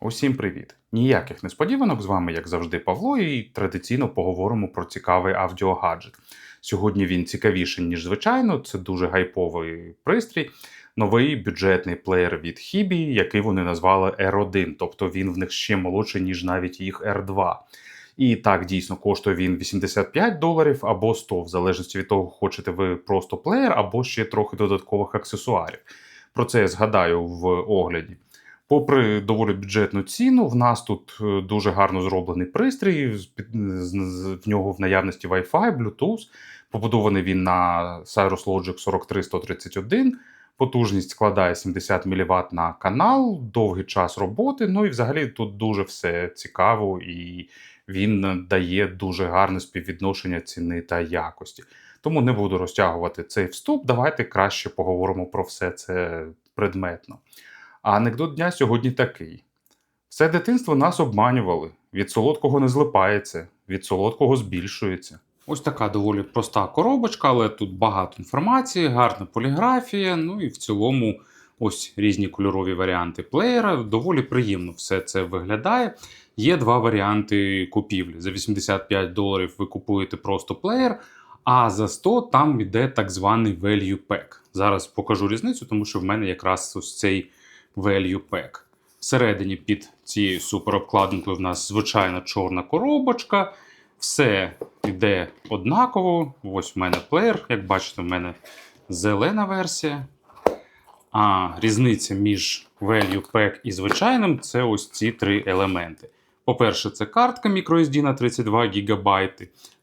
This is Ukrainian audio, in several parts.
Усім привіт! Ніяких несподіванок з вами, як завжди, Павло, і традиційно поговоримо про цікавий аудіогаджет. Сьогодні він цікавіший, ніж звичайно. Це дуже гайповий пристрій. Новий бюджетний плеєр від Hibie, який вони назвали R1, тобто він в них ще молодший, ніж навіть їх R2. І так дійсно коштує він 85 доларів або 100, в залежності від того, хочете ви просто плеєр, або ще трохи додаткових аксесуарів. Про це я згадаю в огляді. Попри доволі бюджетну ціну, в нас тут е, дуже гарно зроблений пристрій. В нього в наявності Wi-Fi, Bluetooth. Побудований він на Cyrus Logic 43131. Потужність складає 70 мВт на канал, довгий час роботи. Ну і взагалі тут дуже все цікаво, і він дає дуже гарне співвідношення ціни та якості. Тому не буду розтягувати цей вступ. Давайте краще поговоримо про все це предметно. А анекдот дня сьогодні такий: все дитинство нас обманювали. Від солодкого не злипається, від солодкого збільшується. Ось така доволі проста коробочка, але тут багато інформації, гарна поліграфія. Ну і в цілому ось різні кольорові варіанти плеєра. Доволі приємно все це виглядає. Є два варіанти купівлі. За 85 доларів ви купуєте просто плеєр, а за 100 там йде так званий value pack. Зараз покажу різницю, тому що в мене якраз ось цей value pack. Всередині під цією суперобкладинкою в нас звичайна чорна коробочка. Все йде однаково. Ось в мене плеєр. Як бачите, в мене зелена версія. А різниця між value pack і звичайним це ось ці три елементи. По-перше, це картка microSD на 32 ГБ.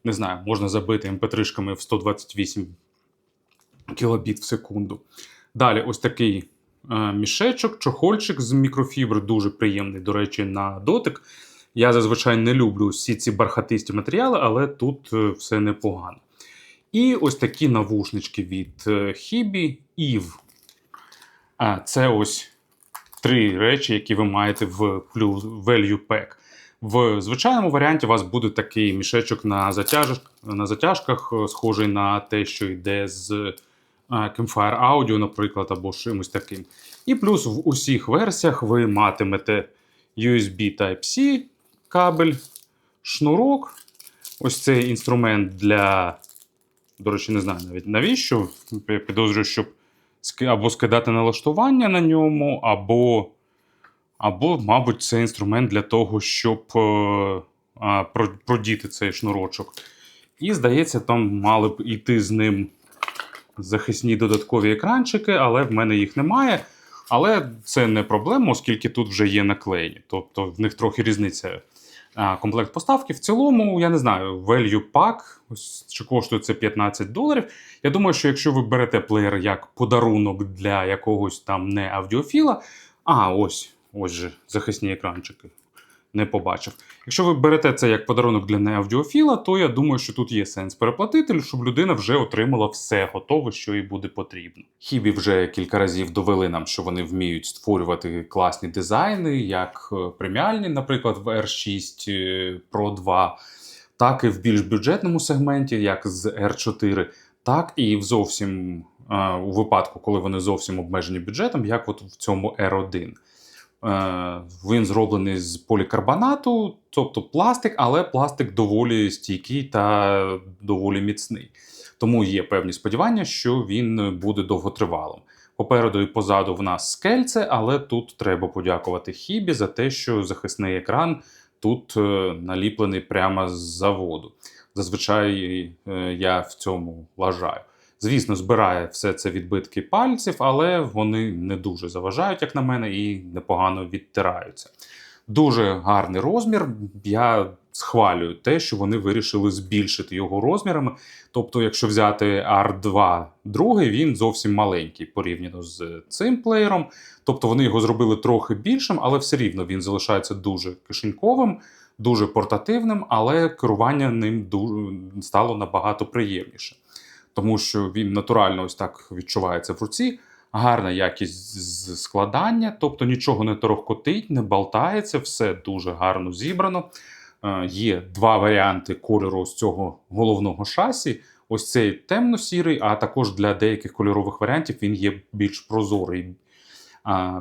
Не знаю, можна забити MP3-шками в 128 кілобіт в секунду. Далі, ось такий мішечок, чохольчик з мікрофібри, дуже приємний, до речі, на дотик. Я зазвичай не люблю всі ці бархатисті матеріали, але тут е, все непогано. І ось такі навушнички від е, Eve. А, це ось три речі, які ви маєте в Value Pack. В звичайному варіанті у вас буде такий мішечок на, затяж... на затяжках, е, схожий на те, що йде з е, Campfire Audio, наприклад, або чимось таким. І плюс в усіх версіях ви матимете USB Type-C кабель, шнурок. Ось цей інструмент для. До речі, не знаю навіть навіщо. Я підозрюю, щоб або скидати налаштування на ньому, або, або мабуть, це інструмент для того, щоб е, а, продіти цей шнурочок. І, здається, там мали б йти з ним захисні додаткові екранчики, але в мене їх немає. Але це не проблема, оскільки тут вже є наклеєні. Тобто в них трохи різниця комплект поставки. В цілому, я не знаю, value pack, ось чи коштує це 15 доларів. Я думаю, що якщо ви берете плеєр як подарунок для якогось там не аудіофіла, а ось ось же захисні екранчики. Не побачив. Якщо ви берете це як подарунок для неаудіофіла, то я думаю, що тут є сенс переплатити, щоб людина вже отримала все готове, що їй буде потрібно. Хібі вже кілька разів довели нам, що вони вміють створювати класні дизайни, як е, преміальні, наприклад, в R6 е, Pro 2, так і в більш бюджетному сегменті, як з R4, так і в зовсім е, у випадку, коли вони зовсім обмежені бюджетом, як от в цьому R1. Е, Він зроблений з полікарбонату, тобто пластик, але пластик доволі стійкий та доволі міцний. Тому є певні сподівання, що він буде довготривалим. Попереду і позаду в нас скельце, але тут треба подякувати Хібі за те, що захисний екран тут е, наліплений прямо з заводу. Зазвичай е, я в цьому вважаю. Звісно, збирає все це відбитки пальців, але вони не дуже заважають, як на мене, і непогано відтираються. Дуже гарний розмір. Я схвалюю те, що вони вирішили збільшити його розмірами. Тобто, якщо взяти R2 другий, він зовсім маленький порівняно з цим плеєром. Тобто вони його зробили трохи більшим, але все рівно він залишається дуже кишеньковим, дуже портативним, але керування ним ду- стало набагато приємніше тому що він натурально ось так відчувається в руці. Гарна якість складання, тобто нічого не торохкотить, не болтається, все дуже гарно зібрано. Е, Є два варіанти кольору з цього головного шасі. Ось цей темно-сірий, а також для деяких кольорових варіантів він є більш прозорий.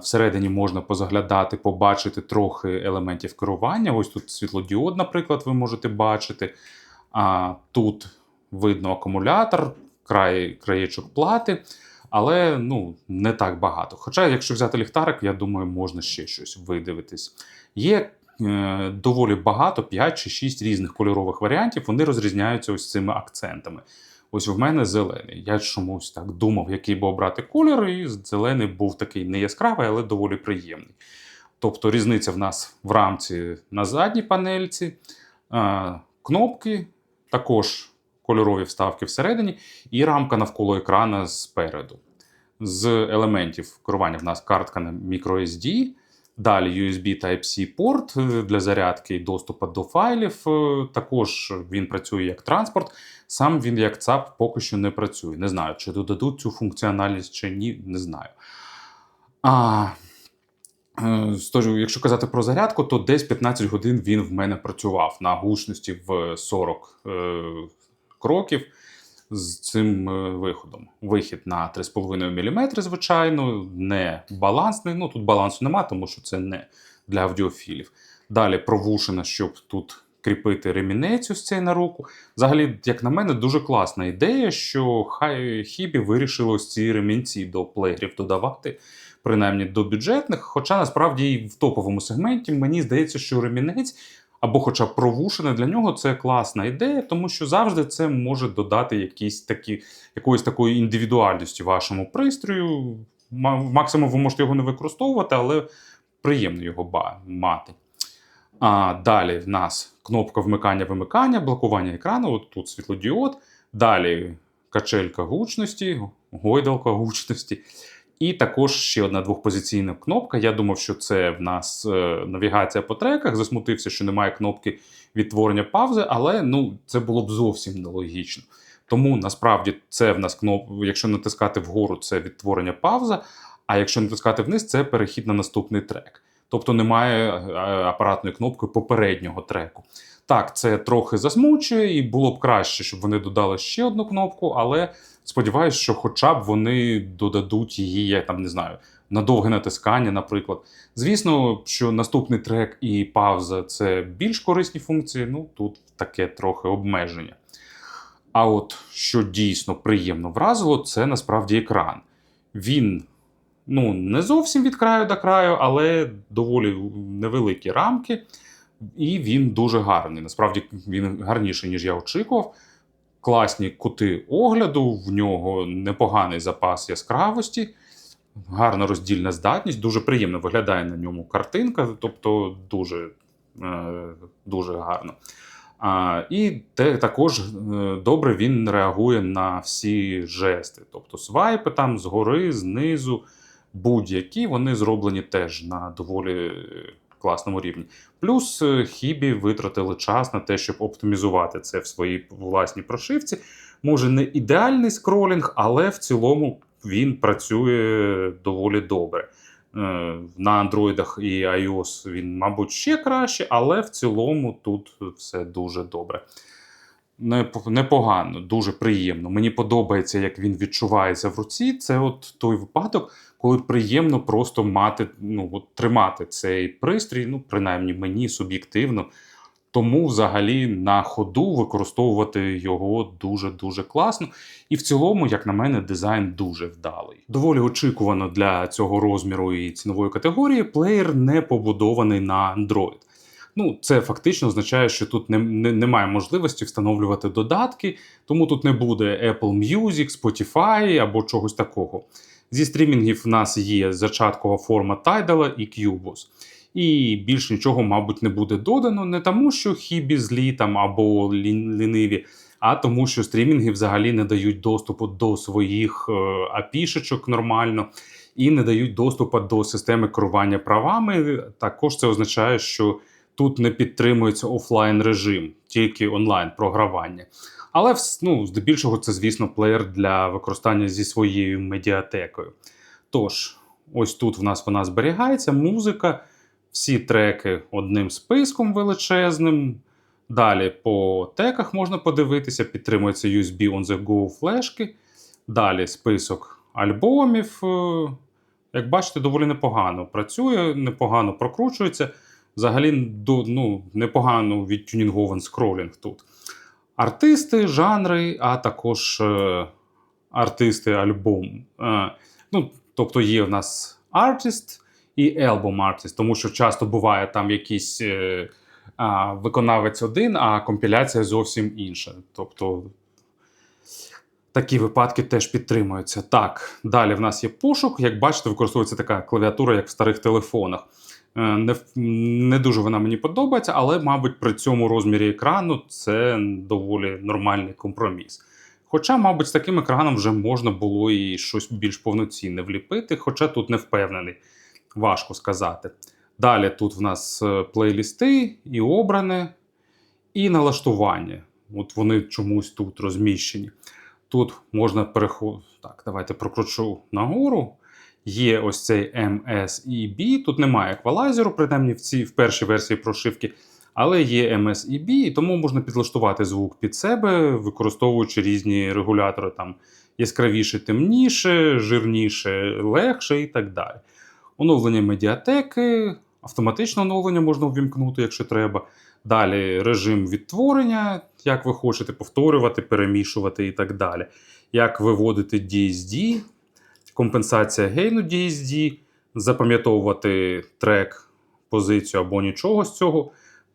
Всередині можна позаглядати, побачити трохи елементів керування. Ось тут світлодіод, наприклад, ви можете бачити. А тут видно акумулятор, край, краєчок плати, але ну, не так багато. Хоча, якщо взяти ліхтарик, я думаю, можна ще щось видивитись. Є е, доволі багато, 5 чи 6 різних кольорових варіантів, вони розрізняються ось цими акцентами. Ось в мене зелений. Я чомусь так думав, який би обрати кольор, і зелений був такий не яскравий, але доволі приємний. Тобто різниця в нас в рамці на задній панельці, е, кнопки, також кольорові вставки всередині, і рамка навколо екрана спереду. З елементів керування в нас картка на microSD, далі USB Type-C порт е, для зарядки і доступу до файлів. Е, Також він працює як транспорт. Сам він як ЦАП поки що не працює. Не знаю, чи додадуть цю функціональність чи ні, не знаю. А, е, якщо казати про зарядку, то десь 15 годин він в мене працював на гучності в 40 е, кроків з цим е, виходом. Вихід на 3,5 мм, звичайно, не балансний. Ну тут балансу нема, тому що це не для аудіофілів. Далі провушена, щоб тут кріпити ремінець ось цей на руку. Взагалі, як на мене, дуже класна ідея, що хай хібі вирішили ось ці ремінці до плеєрів додавати, принаймні до бюджетних. Хоча насправді і в топовому сегменті мені здається, що ремінець. Або, хоча б провушене для нього це класна ідея, тому що завжди це може додати якісь такі, якоїсь такої індивідуальності вашому пристрою. Максимум ви можете його не використовувати, але приємно його мати. А, далі в нас кнопка вмикання-вимикання, блокування екрану, от тут світлодіод. Далі качелька гучності, гойдалка гучності. І також ще одна двохпозиційна кнопка. Я думав, що це в нас е, навігація по треках. Засмутився, що немає кнопки відтворення паузи, але ну, це було б зовсім нелогічно. Тому насправді це в нас кнопка, якщо натискати вгору, це відтворення пауза, а якщо натискати вниз, це перехід на наступний трек. Тобто немає е, апаратної кнопки попереднього треку. Так, це трохи засмучує, і було б краще, щоб вони додали ще одну кнопку, але сподіваюся, що хоча б вони додадуть її, я там не знаю, на довге натискання, наприклад. Звісно, що наступний трек і пауза це більш корисні функції, ну тут таке трохи обмеження. А от що дійсно приємно вразило, це насправді екран. Він ну, не зовсім від краю до краю, але доволі невеликі рамки. І він дуже гарний. Насправді він гарніший, ніж я очікував. Класні кути огляду, в нього непоганий запас яскравості, гарна роздільна здатність, дуже приємно виглядає на ньому картинка, тобто дуже, е, дуже гарно. І те, також е, добре він реагує на всі жести, тобто свайпи там згори, знизу, будь-які, вони зроблені теж на доволі класному рівні. Плюс е, хібі витратили час на те, щоб оптимізувати це в своїй власній прошивці. Може, не ідеальний скролінг, але в цілому він працює доволі добре. Е, На андроїдах і iOS він, мабуть, ще краще, але в цілому тут все дуже добре. Непогано, дуже приємно. Мені подобається, як він відчувається в руці. Це от той випадок, коли приємно просто мати, ну, от, тримати цей пристрій, ну, принаймні мені суб'єктивно. Тому взагалі на ходу використовувати його дуже-дуже класно. І в цілому, як на мене, дизайн дуже вдалий. Доволі очікувано для цього розміру і цінової категорії плеєр не побудований на Android. Ну, це фактично означає, що тут не, не, немає можливості встановлювати додатки, тому тут не буде Apple Music, Spotify або чогось такого. Зі стрімінгів в нас є зачаткова форма Tidal і Cubus. І більш нічого, мабуть, не буде додано, не тому, що хібі злі там або ліниві, а тому, що стрімінги взагалі не дають доступу до своїх е, апішечок нормально і не дають доступу до системи керування правами. Також це означає, що тут не підтримується офлайн режим, тільки онлайн програвання. Але ну, здебільшого це, звісно, плеєр для використання зі своєю медіатекою. Тож, ось тут в нас вона зберігається, музика, всі треки одним списком величезним. Далі по теках можна подивитися, підтримується USB on the go флешки. Далі список альбомів, е, як бачите, доволі непогано працює, непогано прокручується. Взагалі ну, непогано відтюнінгований скролінг тут. Артисти, жанри, а також е, артисти альбом. Е, ну, тобто є в нас artist і album artist, тому що часто буває там якийсь е, а, виконавець один, а компіляція зовсім інша. Тобто такі випадки теж підтримуються. Так, далі в нас є пошук. Як бачите, використовується така клавіатура, як в старих телефонах. Е, Не, не дуже вона мені подобається, але, мабуть, при цьому розмірі екрану це доволі нормальний компроміс. Хоча, мабуть, з таким екраном вже можна було і щось більш повноцінне вліпити, хоча тут не впевнений, важко сказати. Далі тут в нас е, плейлісти, і обране, і налаштування. От вони чомусь тут розміщені. Тут можна переходити. Так, давайте прокручу нагору. Є ось цей MSEB. Тут немає еквалайзеру, принаймні в цій в першій версії прошивки, але є MSEB, і тому можна підлаштувати звук під себе, використовуючи різні регулятори там яскравіше, темніше, жирніше, легше і так далі. Оновлення медіатеки, автоматичне оновлення можна увімкнути, якщо треба. Далі режим відтворення, як ви хочете повторювати, перемішувати і так далі. Як виводити DSD, компенсація гейну DSD, запам'ятовувати трек, позицію або нічого з цього,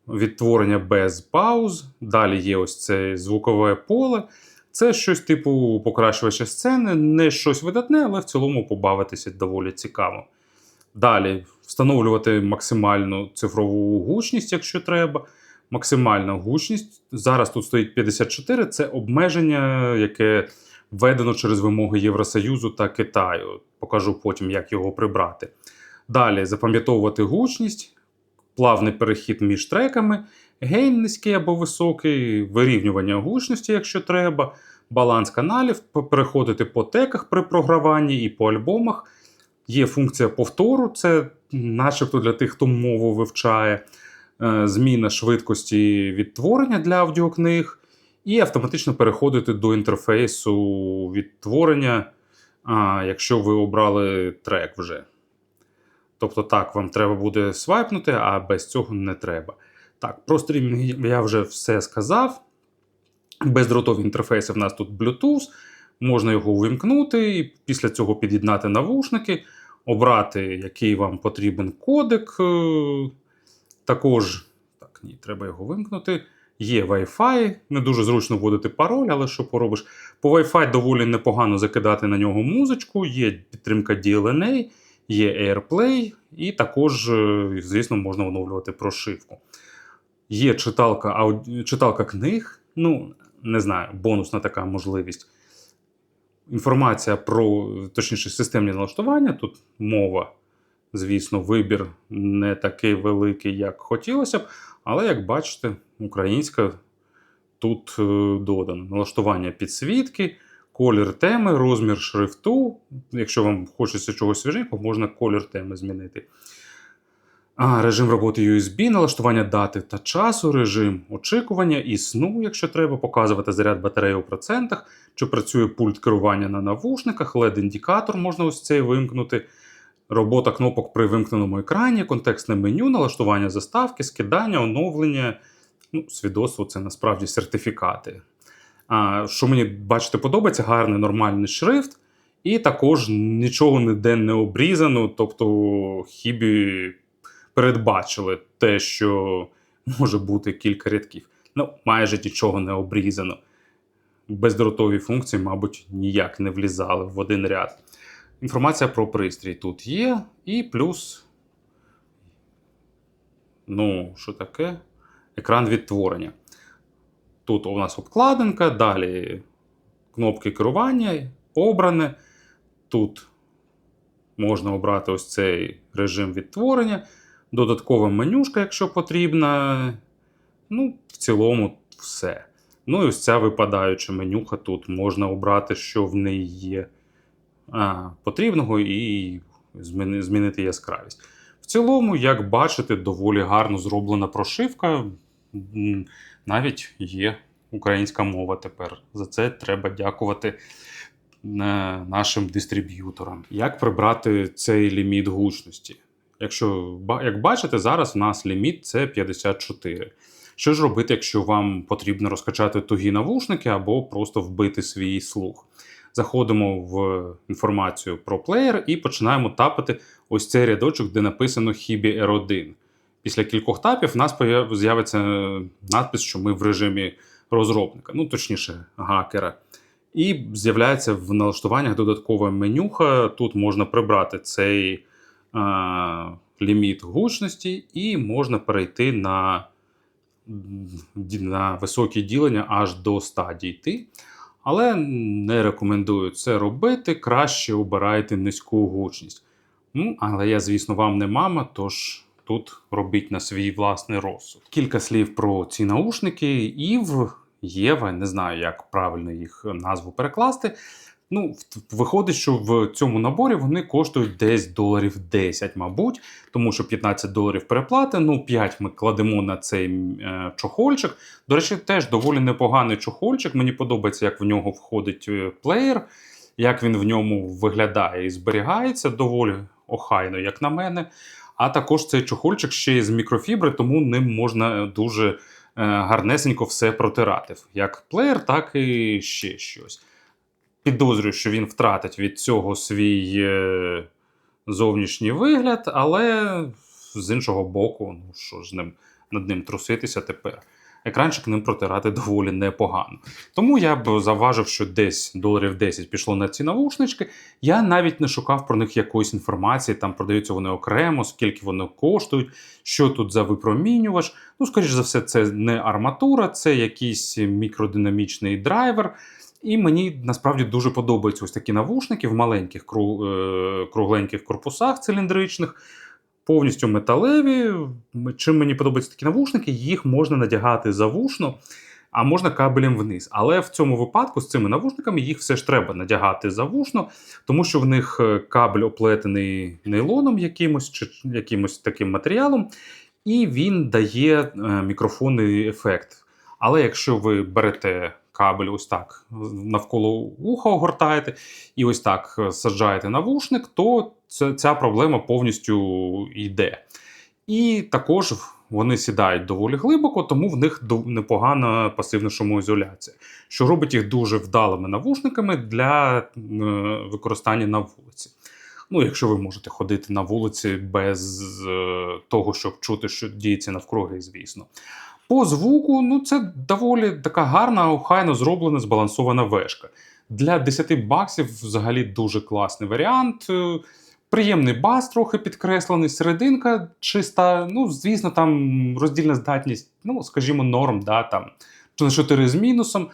відтворення без пауз. Далі є ось це звукове поле. Це щось типу покращувача сцени, не щось видатне, але в цілому побавитися доволі цікаво. Далі встановлювати максимальну цифрову гучність, якщо треба. Максимальна гучність. Зараз тут стоїть 54, це обмеження, яке введено через вимоги Євросоюзу та Китаю. Покажу потім, як його прибрати. Далі запам'ятовувати гучність, плавний перехід між треками, гейн низький або високий, вирівнювання гучності, якщо треба, баланс каналів, переходити по теках при програванні і по альбомах. Є функція повтору, це начебто для тих, хто мову вивчає, е, зміна швидкості відтворення для аудіокниг, і автоматично переходити до інтерфейсу відтворення, якщо ви обрали трек вже. Тобто, так, вам треба буде свайпнути, а без цього не треба. Так, про стрімінг я вже все сказав. Бездротові інтерфейси в нас тут Bluetooth. Можна його увімкнути, і після цього під'єднати навушники, обрати, який вам потрібен кодек. е, Також, так, ні, треба його вимкнути. Є Wi-Fi, не дуже зручно вводити пароль, але що поробиш. По Wi-Fi доволі непогано закидати на нього музичку, є підтримка DLNA, є AirPlay, і також, е, звісно, можна оновлювати прошивку. Є читалка, ауді... читалка книг, ну, не знаю, бонусна така можливість. Інформація про, точніше, системні налаштування. Тут мова, звісно, вибір не такий великий, як хотілося б, але як бачите, українська тут е, додано. Налаштування підсвітки, колір теми, розмір шрифту. Якщо вам хочеться чогось свіженького, можна колір теми змінити. А, режим роботи USB, налаштування дати та часу, режим очікування і сну, якщо треба, показувати заряд батареї у процентах, чи працює пульт керування на навушниках, LED-індикатор можна ось цей вимкнути. Робота кнопок при вимкненому екрані, контекстне меню, налаштування заставки, скидання, оновлення. Ну, свідоцтво це насправді сертифікати. А, що мені, бачите, подобається, гарний нормальний шрифт, і також нічого ніде не обрізано, тобто хібі передбачили те, що може бути кілька рядків. Ну, майже нічого не обрізано. Бездротові функції, мабуть, ніяк не влізали в один ряд. Інформація про пристрій тут є, і плюс. Ну, що таке? Екран відтворення. Тут у нас обкладинка, далі кнопки керування, обране. Тут можна обрати ось цей режим відтворення, додаткова менюшка, якщо потрібна. Ну, в цілому, все. Ну і ось ця випадаюча менюха тут можна обрати, що в неї є потрібного, і змінити яскравість. В цілому, як бачите, доволі гарно зроблена прошивка. Навіть є українська мова тепер. За це треба дякувати нашим дистриб'юторам. Як прибрати цей ліміт гучності? Якщо як бачите, зараз у нас ліміт це 54. Що ж робити, якщо вам потрібно розкачати тугі навушники або просто вбити свій слух? Заходимо в інформацію про плеєр і починаємо тапати ось цей рядочок, де написано Hibi R1. Після кількох тапів в нас з'явиться надпис, що ми в режимі розробника, ну точніше, гакера. І з'являється в налаштуваннях додаткова менюха. Тут можна прибрати цей а, ліміт гучності, і можна перейти на, на високі ділення аж до 100 дійти. Але не рекомендую це робити. Краще обирайте низьку гучність. Ну, але я, звісно, вам не мама, тож тут робіть на свій власний розсуд. Кілька слів про ці наушники. Ів, Єва, не знаю, як правильно їх назву перекласти. Ну, виходить, що в цьому наборі вони коштують десь доларів 10, мабуть, тому що 15 доларів переплати, ну 5 ми кладемо на цей е, чохольчик. До речі, теж доволі непоганий чохольчик. Мені подобається, як в нього входить е, плеєр, як він в ньому виглядає і зберігається доволі охайно, як на мене. А також цей чохольчик ще й з мікрофібри, тому ним можна дуже е, гарнесенько все протирати. Як плеєр, так і ще щось. Підозрюю, що він втратить від цього свій е, зовнішній вигляд, але з іншого боку, ну що ж ним над ним труситися тепер. Екранчик ним протирати доволі непогано. Тому я б заважив, що десь доларів 10 пішло на ці навушнички. Я навіть не шукав про них якоїсь інформації, там продаються вони окремо, скільки вони коштують, що тут за випромінювач. Ну, скоріш за все, це не арматура, це якийсь мікродинамічний драйвер. І мені насправді дуже подобаються ось такі навушники в маленьких е, кругленьких корпусах циліндричних, повністю металеві. Чим мені подобаються такі навушники, їх можна надягати завушно, а можна кабелем вниз. Але в цьому випадку з цими навушниками їх все ж треба надягати завушно, тому що в них е, кабель оплетений нейлоном якимось чи якимось таким матеріалом, і він дає е, мікрофонний ефект. Але якщо ви берете кабель ось так навколо вуха огортаєте і ось так е, саджаєте навушник, то ця, проблема повністю йде. І також вони сідають доволі глибоко, тому в них непогана пасивна шумоізоляція, що робить їх дуже вдалими навушниками для е, використання на вулиці. Ну, якщо ви можете ходити на вулиці без е, того, щоб чути, що діється навкруги, звісно. По звуку, ну це доволі така гарна, охайно зроблена, збалансована вешка. Для 10 баксів взагалі дуже класний варіант. Е, Приємний бас, трохи підкреслений, серединка чиста. Ну, звісно, там роздільна здатність, ну, скажімо, норм, да, там, на 4 з мінусом.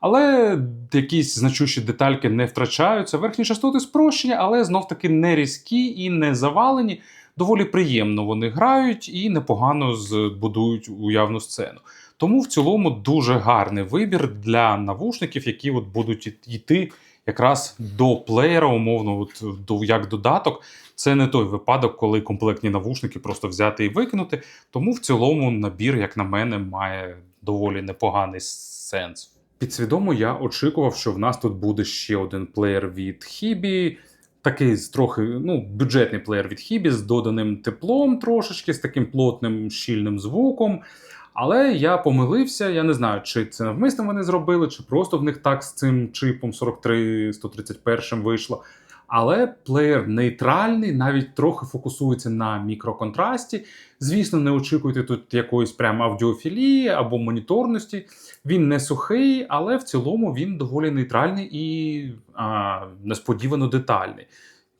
Але якісь значущі детальки не втрачаються. Верхні частоти спрощені, але знов таки не різкі і не завалені. Доволі приємно вони грають і непогано збудують уявну сцену. Тому в цілому дуже гарний вибір для навушників, які от будуть йти якраз до плеєра, умовно, от, до, як додаток. Це не той випадок, коли комплектні навушники просто взяти і викинути. Тому в цілому набір, як на мене, має доволі непоганий сенс. Підсвідомо я очікував, що в нас тут буде ще один плеєр від Hibі. Такий трохи ну, бюджетний плеєр від Хібі з доданим теплом трошечки, з таким плотним щільним звуком. Але я помилився, я не знаю, чи це навмисно вони зробили, чи просто в них так з цим чипом 43-131 вийшло. Але плеєр нейтральний, навіть трохи фокусується на мікроконтрасті. Звісно, не очікуйте тут якоїсь прям аудіофілії або моніторності. Він не сухий, але в цілому він доволі нейтральний і а, несподівано детальний.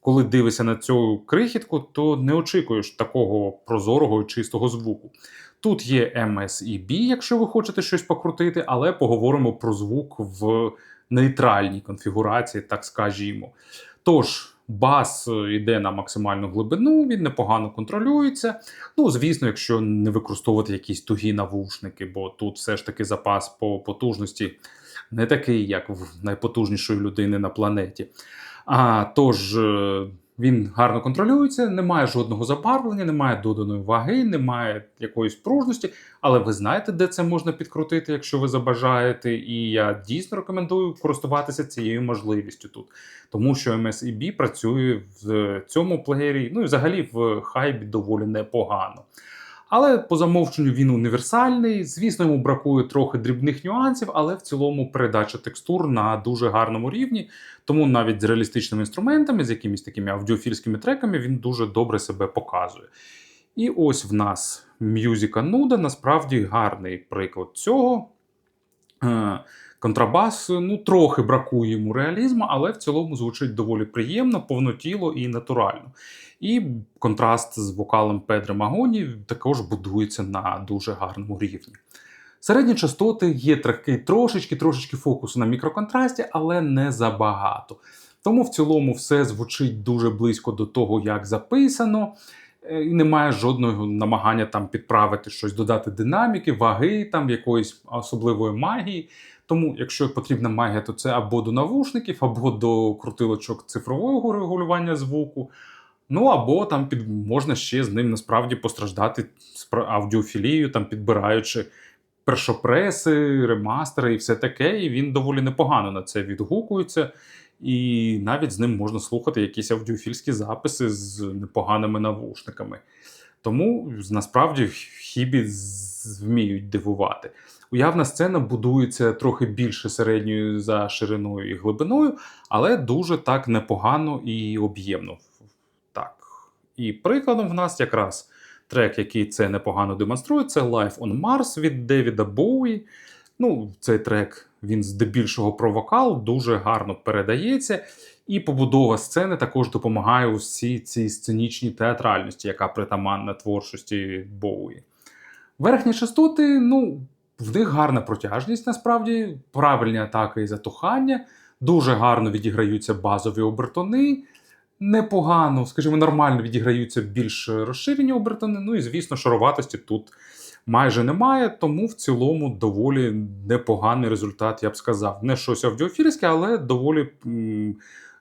Коли дивишся на цю крихітку, то не очікуєш такого прозорого і чистого звуку. Тут є MSEB, якщо ви хочете щось покрутити, але поговоримо про звук в нейтральній конфігурації, так скажімо. Тож, бас е, йде на максимальну глибину, він непогано контролюється. Ну, звісно, якщо не використовувати якісь тугі навушники, бо тут все ж таки запас по потужності не такий, як в найпотужнішої людини на планеті. А тож, е, Він гарно контролюється, немає жодного забарвлення, немає доданої ваги, немає якоїсь пружності. Але ви знаєте, де це можна підкрутити, якщо ви забажаєте. І я дійсно рекомендую користуватися цією можливістю тут, тому що MSEB працює в цьому плеєрі, ну і взагалі в хайбі доволі непогано. Але по замовченню він універсальний. Звісно, йому бракує трохи дрібних нюансів, але в цілому передача текстур на дуже гарному рівні. Тому навіть з реалістичними інструментами, з якимись такими аудіофільськими треками, він дуже добре себе показує. І ось в нас м'юзіка Нуда насправді гарний приклад цього. Контрабас, ну, трохи бракує йому реалізму, але в цілому звучить доволі приємно, повнотіло і натурально. І контраст з вокалом Педро Магоні також будується на дуже гарному рівні. Середні частоти є такий трошечки-трошечки фокусу на мікроконтрасті, але не забагато. Тому в цілому все звучить дуже близько до того, як записано, е, і немає жодного намагання там підправити щось, додати динаміки, ваги, там якоїсь особливої магії. Тому, якщо потрібна магія, то це або до навушників, або до крутилочок цифрового регулювання звуку. Ну або там під можна ще з ним насправді постраждати з аудіофілією, там підбираючи першопреси, ремастери і все таке. І він доволі непогано на це відгукується. І навіть з ним можна слухати якісь аудіофільські записи з непоганими навушниками. Тому насправді хібі вміють дивувати. Уявна сцена будується трохи більше середньою за шириною і глибиною, але дуже так непогано і об'ємно. Так. І прикладом в нас якраз трек, який це непогано демонструє, це Life on Mars від Девіда Боуї. Ну, Цей трек він здебільшого про вокал, дуже гарно передається. І побудова сцени також допомагає усій цій сценічній театральності, яка притаманна творчості Боуї. Верхні частоти, ну, в них гарна протяжність, насправді, правильні атаки і затухання, дуже гарно відіграються базові обертони, непогано, скажімо, нормально відіграються більш розширені обертони. Ну і, звісно, шароватості тут майже немає, тому в цілому доволі непоганий результат, я б сказав. Не щось аудіофільське, але доволі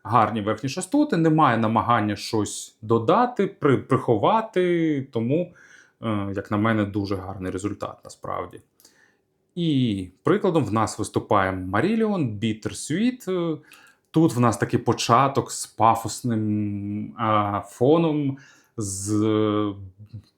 гарні верхні частоти. Немає намагання щось додати, при, приховати, тому, е, як на мене, дуже гарний результат насправді. І прикладом в нас виступає Marillion Bittersweet. Тут в нас такий початок з пафосним а, фоном, з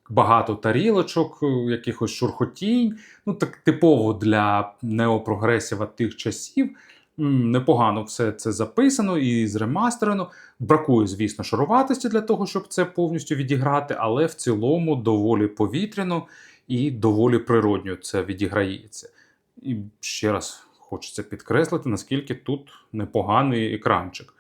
багато тарілочок, якихось шурхотінь. Ну, так типово для неопрогресіва тих часів. Непогано все це записано і зремастерено. Бракує, звісно, шаруватості для того, щоб це повністю відіграти, але в цілому доволі повітряно і доволі природньо це відіграється. І ще раз хочеться підкреслити, наскільки тут непоганий екранчик.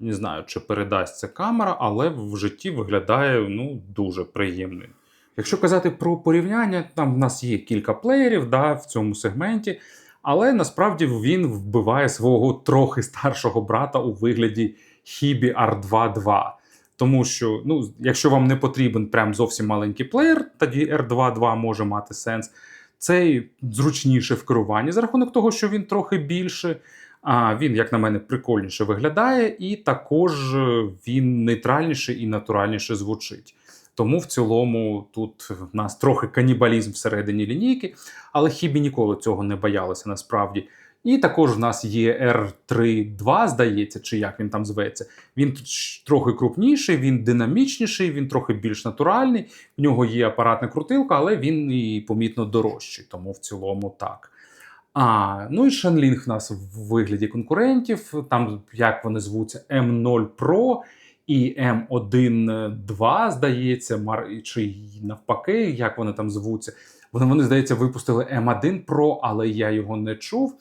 Не знаю, чи передасть це камера, але в житті виглядає ну, дуже приємним. Якщо казати про порівняння, там в нас є кілька плеєрів да, в цьому сегменті, але насправді він вбиває свого трохи старшого брата у вигляді Hibі R2.2. Тому що, ну, якщо вам не потрібен прям зовсім маленький плеєр, тоді R2.2 може мати сенс. Цей зручніше в керуванні за рахунок того, що він трохи більше. А він, як на мене, прикольніше виглядає, і також він нейтральніше і натуральніше звучить. Тому в цілому тут в нас трохи канібалізм всередині лінійки, але хібі ніколи цього не боялися насправді. І також в нас є R32, здається, чи як він там зветься. Він трохи крупніший, він динамічніший, він трохи більш натуральний. В нього є апаратна крутилка, але він і помітно дорожчий, тому в цілому так. А, Ну і Shenling в нас в вигляді конкурентів. Там, як вони звуться, M0 Pro і M1.2, здається, чи навпаки, як вони там звуться. Вони, вони здається, випустили M1 Pro, але я його не чув.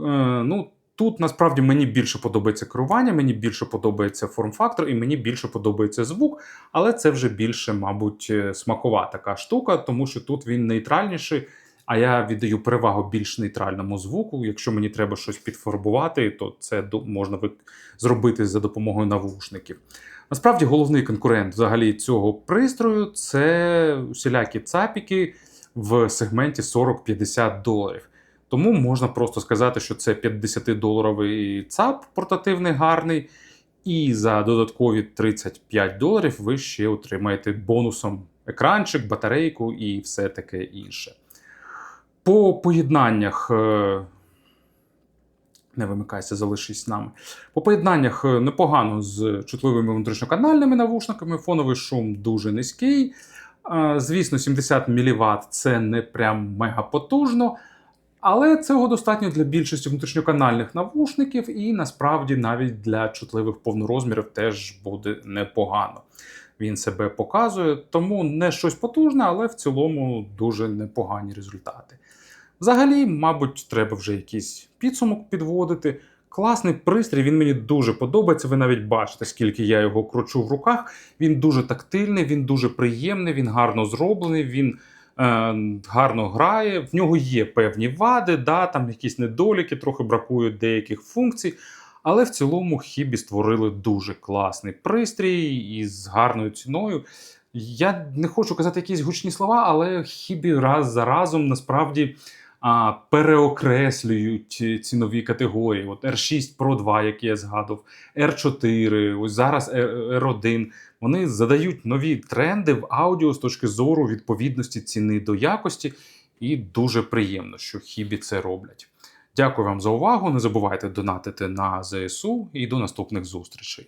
Е, ну, Тут насправді мені більше подобається керування, мені більше подобається форм-фактор і мені більше подобається звук, але це вже більше, мабуть, е, смакова така штука, тому що тут він нейтральніший. А я віддаю перевагу більш нейтральному звуку. Якщо мені треба щось підфарбувати, то це можна зробити за допомогою навушників. Насправді, головний конкурент взагалі цього пристрою це усілякі цапіки в сегменті 40-50 доларів. Тому можна просто сказати, що це 50-доларовий ЦАП портативний гарний. І за додаткові 35 доларів ви ще отримаєте бонусом екранчик, батарейку і все таке інше. По поєднаннях. е, Не вимикайся, залишись з нами. По поєднаннях е, непогано з чутливими внутрішньоканальними навушниками. Фоновий шум дуже низький. Е, Звісно, 70 мВт це не прям мега потужно, але цього достатньо для більшості внутрішньоканальних навушників, і насправді навіть для чутливих повнорозмірів теж буде непогано. Він себе показує, тому не щось потужне, але в цілому дуже непогані результати. Взагалі, мабуть, треба вже якийсь підсумок підводити. Класний пристрій, він мені дуже подобається. Ви навіть бачите, скільки я його кручу в руках. Він дуже тактильний, він дуже приємний, він гарно зроблений, він гарно грає. В нього є певні вади, да, там якісь недоліки, трохи бракує деяких функцій. Але в цілому хібі створили дуже класний пристрій із гарною ціною. Я не хочу казати якісь гучні слова, але хібі раз за разом насправді а, переокреслюють цінові категорії. От R6 Pro 2, який я згадував, R4, ось зараз R1. Вони задають нові тренди в аудіо з точки зору відповідності ціни до якості, і дуже приємно, що хібі це роблять. Дякую вам за увагу. Не забувайте донатити на ЗСУ і до наступних зустрічей.